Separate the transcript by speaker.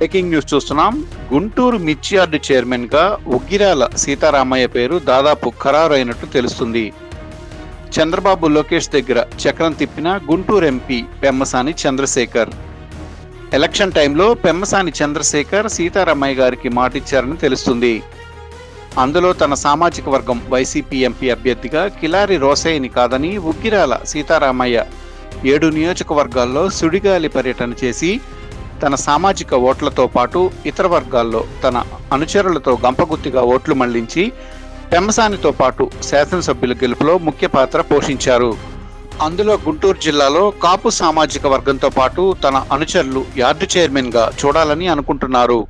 Speaker 1: Breaking news చూస్తున్నాం. గుంటూరు మిర్చి yard చైర్మన్గా ఉగ్గిరాల సీతారామయ్య పేరు దాదాపు ఖరారు తెలుస్తుంది. చంద్రబాబు లోకేష్ దగ్గర చక్రం తిప్పిన గుంటూరు ఎంపీ పెమ్మసాని చంద్రశేఖర్. ఎలక్షన్ టైంలో పెమ్మసాని చంద్రశేఖర్ సీతారామయ్య గారికి మాటిచ్చారని తెలుస్తుంది. అందులో తన సామాజిక వర్గం వైసీపీ ఎంపీ అభ్యర్థిగా కిలారి రోసయ్యని కాదని ఉగ్గిరాల సీతారామయ్య ఏడు నియోజకవర్గాల్లో సుడిగాలి పర్యటన చేసి తన సామాజిక ఓట్లతో పాటు ఇతర వర్గాల్లో తన అనుచరులతో గంపగుత్తిగా ఓట్లు మళ్ళించి పెమ్మసానితో పాటు శాసనసభ్యుల గెలుపులో ముఖ్య పాత్ర పోషించారు. అందులో గుంటూరు జిల్లాలో కాపు సామాజిక వర్గంతో పాటు తన అనుచరులు యార్డు చైర్మన్గా చూడాలని అనుకుంటున్నారు.